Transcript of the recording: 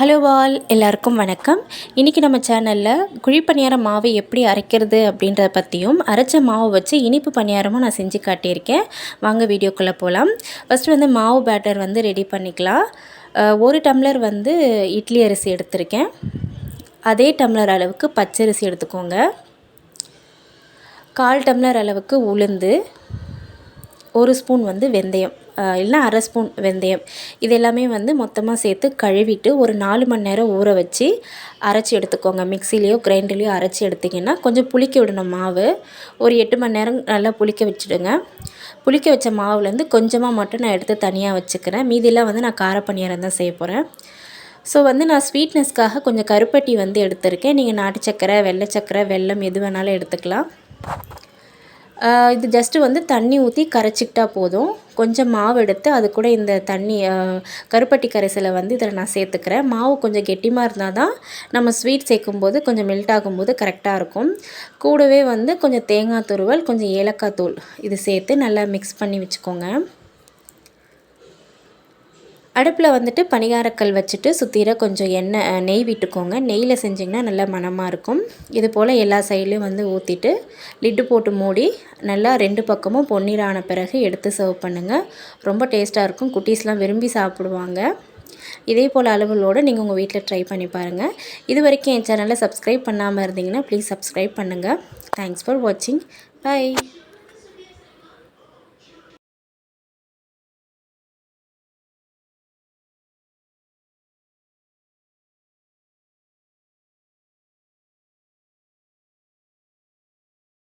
Hello வால் எல்லாருக்கும் வணக்கம். இன்றைக்கி நம்ம சேனலில் குழிப்பணியார மாவு எப்படி அரைக்கிறது அப்படின்றத பற்றியும் அரைச்ச மாவை வச்சு இனிப்பு பணியாரமும் நான் செஞ்சு காட்டியிருக்கேன். வாங்க வீடியோக்குள்ளே போகலாம் ஃபஸ்ட்டு வந்து மாவு பேட்டர் வந்து ரெடி பண்ணிக்கலாம். ஒரு டம்ளர் வந்து இட்லி அரிசி எடுத்திருக்கேன். அதே டம்ளர் அளவுக்கு பச்சரிசி எடுத்துக்கோங்க. கால் டம்ளர் அளவுக்கு உளுந்து. ஒரு ஸ்பூன் வந்து வெந்தயம் இல்லை அரை ஸ்பூன் வெந்தயம். இது எல்லாமே வந்து மொத்தமாக சேர்த்து கழுவிட்டு ஒரு நாலு மணி நேரம் ஊற வச்சு அரைச்சி எடுத்துக்கோங்க. மிக்சிலேயோ கிரைண்டர்லேயோ அரைச்சி எடுத்திங்கன்னா கொஞ்சம் புளிக்க விடணும் மாவு. ஒரு எட்டு மணி நேரம் நல்லா புளிக்க வச்சுடுங்க. புளிக்க வச்ச மாவுலேருந்து கொஞ்சமாக மட்டும் நான் எடுத்து தனியாக வச்சுக்கிறேன். மீதியெல்லாம் வந்து நான் காரப்பணியாரம் தான் செய்ய போகிறேன் ஸோ வந்து நான் ஸ்வீட்னஸ்க்காக கொஞ்சம் கருப்பட்டி வந்து எடுத்திருக்கேன். நீங்கள் நாட்டு சக்கரை வெள்ளை சக்கரை வெல்லம் எது வேணாலும் எடுத்துக்கலாம். இது ஜஸ்ட்டு வந்து தண்ணி ஊற்றி கரைச்சிக்கிட்டா போதும். கொஞ்சம் மாவு எடுத்து அது கூட இந்த தண்ணி கருப்பட்டி கரைசலை வந்து இதில் நான் சேர்த்துக்கிறேன். மாவு கொஞ்சம் கெட்டிமாக இருந்தால் தான் நம்ம ஸ்வீட் சேர்க்கும்போது கொஞ்சம் மெல்ட் ஆகும்போது கரெக்டாக இருக்கும். கூடவே வந்து கொஞ்சம் தேங்காய் துருவல் கொஞ்சம் ஏலக்காய் தூள் இது சேர்த்து நல்லா மிக்ஸ் பண்ணி வச்சுக்கோங்க. அடுப்பில் வந்துட்டு பணிகாரக்கல் வச்சுட்டு சுற்றிர கொஞ்சம் எண்ணெய் நெய் விட்டுக்கோங்க. நெய்யில் செஞ்சிங்கன்னா நல்லா மணமாக இருக்கும். இது போல் எல்லா சைட்லேயும் வந்து ஊற்றிட்டு லிட்டு போட்டு மூடி நல்லா ரெண்டு பக்கமும் பொன்னிறான பிறகு எடுத்து சர்வ் பண்ணுங்கள் ரொம்ப டேஸ்ட்டாக இருக்கும். குட்டீஸ்லாம் விரும்பி சாப்பிடுவாங்க. இதே போல் அளவுகளோடு நீங்கள் உங்கள் வீட்டில் ட்ரை பண்ணி பாருங்கள் இது வரைக்கும் என் சேனலை சப்ஸ்கிரைப் பண்ணாமல் இருந்தீங்கன்னா ப்ளீஸ் சப்ஸ்கிரைப் பண்ணுங்கள் தேங்க்ஸ் ஃபார் வாட்சிங் பை